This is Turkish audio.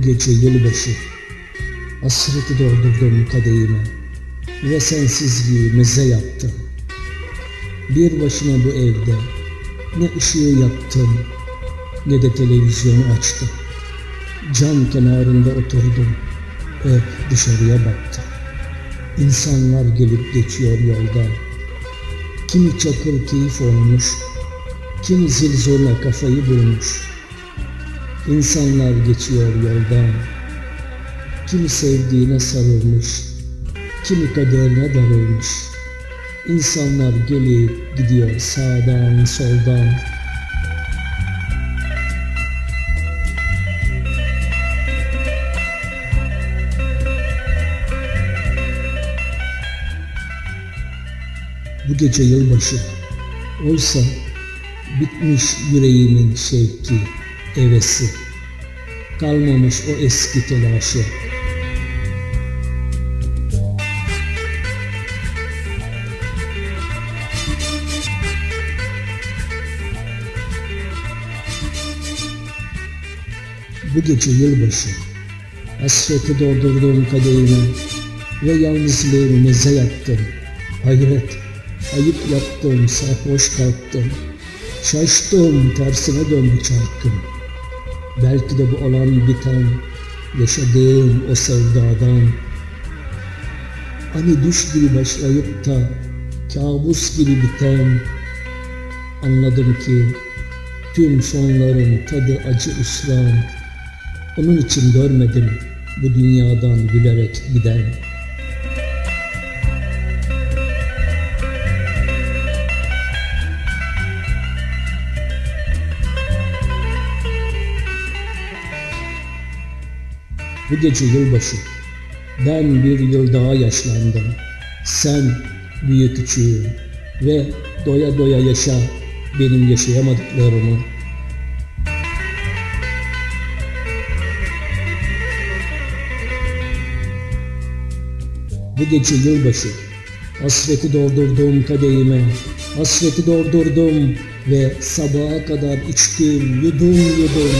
gece yılbaşı Hasreti doldurdum kadehime Ve sensizliği meze yaptım Bir başına bu evde Ne ışığı yaktım Ne de televizyonu açtım. Cam kenarında oturdum Ve dışarıya baktım. İnsanlar gelip geçiyor yolda Kimi çakır keyif olmuş Kimi zil zorla kafayı bulmuş İnsanlar geçiyor yoldan. Kimi sevdiğine sarılmış Kimi kaderine darılmış. İnsanlar gelip gidiyor sağdan soldan. Bu gece yılbaşı. Oysa bitmiş yüreğimin şevki, hevesi. Kalmamış o eski telaşı. Bu gece yılbaşı. Hasreti doldurduğum kadehime Ve yalnızlığımı meze yaptım. Hayret, ayıp yaptım, sarhoş kalktım. Şaştım, tersine döndü çarkım Belki de bu olan biten Yaşadığım o sevdadan Hani düş gibi başlayıp da Kabus gibi biten Anladım ki Tüm sonların tadı acı ısran Onun için görmedim bu dünyadan gülerek giden Bu gece yılbaşı ben bir yıl daha yaşlandım. Sen büyük küçüğüm ve doya doya yaşa benim yaşayamadıklarımı. Bu gece yılbaşı hasreti doldurduğum kadehime hasreti doldurdum ve sabaha kadar içtim yudum yudum